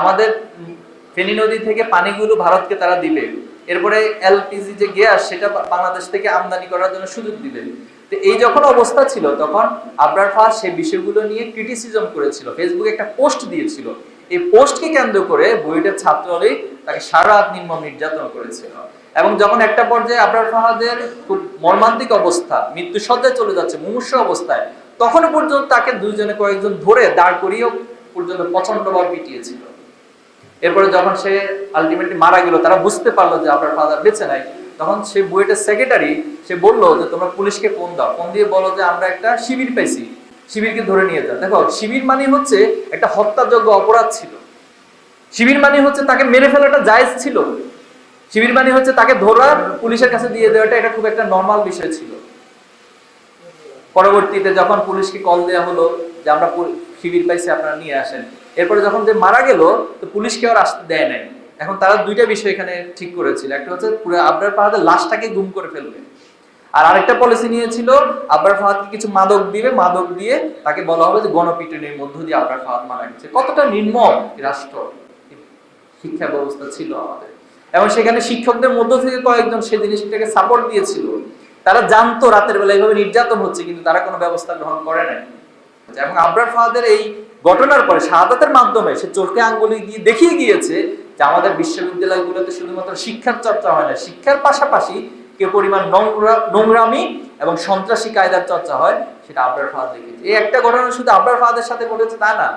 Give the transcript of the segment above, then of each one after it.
আমাদের ফেনী নদী থেকে পানিগুলো ভারতকে তারা দিবে। এরপরে এলপিজি যে গ্যাস, সেটা বাংলাদেশ থেকে আমদানি করার জন্য সুযোগ দিবে। তো এই যখন অবস্থা ছিল, তখন আবরার ফাজ সেই বিষয়গুলো নিয়ে ক্রিটিসিজম করেছিল। ফেসবুকে একটা পোস্ট দিয়েছিল। এই পোস্টকে কেন্দ্র করে বুয়েটের ছাত্রলীগ তাকে সারা নির্মম নির্যাতন করেছিল। এবং যখন একটা পর্যায়ে আবরার ফাহাদের খুব মর্মান্তিক অবস্থা মৃত্যু সজ্জায় চলে যাচ্ছে, মুমূর্ষ অবস্থায় তখন পর্যন্ত তাকে দুইজনে কয়েকজন ধরে দাঁড় করিয়েও পর্যন্ত প্রচন্ডভাবে পিটিয়েছিল। এরপরে যখন সে আলটিমেটলি মারা গেল, তারা বুঝতে পারল যে আপনার ফাদার বেঁচে নাই। তখন সে বুয়েটের সেক্রেটারি সে বলল যে, তোমরা পুলিশকে ফোন দাও। ফোন দিয়ে বলো যে, আমরা একটা শিবির পাইছি। শিবিরকে ধরে নিয়ে যাও। দেখো, শিবির মানে হচ্ছে একটা হত্যাযোগ্য অপরাধ ছিল। শিবির মানে হচ্ছে তাকে মেরে ফেলাটা জায়েজ ছিল। শিবির মানে হচ্ছে তাকে ধরা পুলিশের কাছে দিয়ে দেওয়াটা এটা খুব একটা নর্মাল বিষয় ছিল। পরবর্তীতে যখন পুলিশকে কল দেওয়া হলো যে, আমরা শিবির পাইছি, আপনারা নিয়ে আসেন। এরপরে যখন যে মারা গেল, তো পুলিশকে আর আসতে দেয় নাই। এখন তারা দুইটা বিষয় এখানে ঠিক করেছিল। একটা হচ্ছে পুরো আবরার ফাহাদের লাশটাকে গুম করে ফেলবে। আর আরেকটা পলিসি নিয়েছিল, আবরার ফাহাদকে কিছু মাদক দিবে, মাদক দিয়ে তাকে বলা হবে যে গণপিটনের মধ্য দিয়ে আবরার ফাহাদ মারা গেছে। কতটা নির্মম রাষ্ট্র শিক্ষা ব্যবস্থা ছিল আমাদের। এবং সেখানে শিক্ষকদের মধ্য থেকে কয়েকজন সেই জিনিসটাকে সাপোর্ট দিয়েছিল। তারা জানতো রাতের বেলা এইভাবে নির্যাতন হচ্ছে, কিন্তু তারা কোনো ব্যবস্থা গ্রহণ করে নাই। এবং আবরার ফাহাদের এই ঘটনার পরে শাহাদাতের মাধ্যমে সে চোখে আঙ্গুলি দিয়ে দেখিয়ে গিয়েছে যে আমাদের বিশ্ববিদ্যালয়গুলোতে শুধুমাত্র শিক্ষার চর্চা হয় না, শিক্ষার পাশাপাশি কে পরিমাণ নোংরা, নোংরামি এবং সন্ত্রাসী কায়দার চর্চা হয়, সেটা আবরার ফাহাদ দেখেছে এই একটা ঘটনা শুধু আবরার ফাহাদের সাথে ঘটেছে তা না,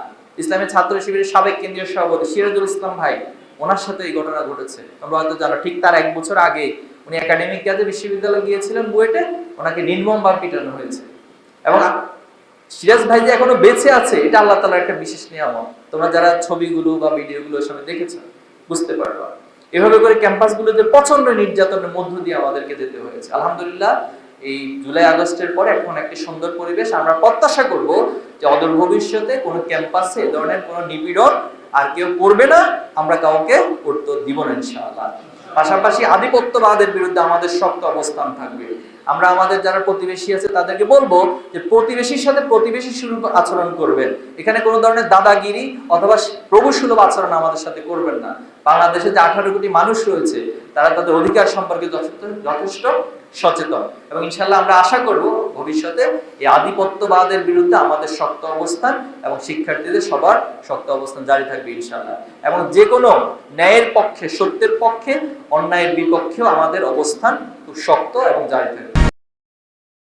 ইসলামী ছাত্র শিবিরের সাবেক কেন্দ্রীয় সভাপতি সিরাজুল ইসলাম ভাই, ওনার সাথে এই ঘটনা ঘটেছে। আমরা হয়তো জানো, ঠিক তার এক বছর আগে উনি একাডেমিক কাজে বিশ্ববিদ্যালয়ে গিয়েছিলেন বুয়েটে, ওনাকে নির্মম ভাবে পিটানো হয়েছে। এবং সিরাজ ভাই যে এখনও বেঁচে আছে, এটা আল্লাহ তালার একটা বিশেষ নিয়ামত। তোমরা যারা ছবিগুলো বা ভিডিওগুলো সবাই দেখেছ, বুঝতে পারবা। এভাবে করে ক্যাম্পাসগুলোতে প্রচণ্ড নির্যাতনের মধ্য দিয়ে আমাদেরকে যেতে হয়েছে। আলহামদুলিল্লাহ, এই জুলাই আগস্টের পরে এখন একটি সুন্দর পরিবেশ। আমরা প্রত্যাশা করব যে অদূর ভবিষ্যতে কোনো ক্যাম্পাসে এ ধরনের কোনো নিপীড়ন আর কেউ করবে না। আমরা কাউকে করতে দিব না, ইনশাআল্লাহ। পাশাপাশি আধিপত্যবাদের বিরুদ্ধে আমাদের শক্ত অবস্থান থাকবে। আমরা আমাদের যারা প্রতিবেশী আছে, তাদেরকে বলব যে প্রতিবেশীর সাথে প্রতিবেশী সুলভ আচরণ করবেন। এখানে কোনো ধরনের দাদাগিরি অথবা প্রভু সুলভ আচরণ আমাদের সাথে করবেন না। বাংলাদেশে যে আঠারো কোটি মানুষ রয়েছে, তারা তাদের অধিকার সম্পর্কে যথেষ্ট যথেষ্ট সচেতন। এবং ইনশাল্লাহ আমরা আশা করব ভবিষ্যতে এই আধিপত্যবাদের বিরুদ্ধে আমাদের শক্ত অবস্থান এবং শিক্ষার্থীদের সবার শক্ত অবস্থান জারি থাকবে ইনশাল্লাহ এবং যে কোনো ন্যায়ের পক্ষে, সত্যের পক্ষে অন্যায়ের বিপক্ষেও আমাদের অবস্থান খুব শক্ত এবং জারি থাকবে।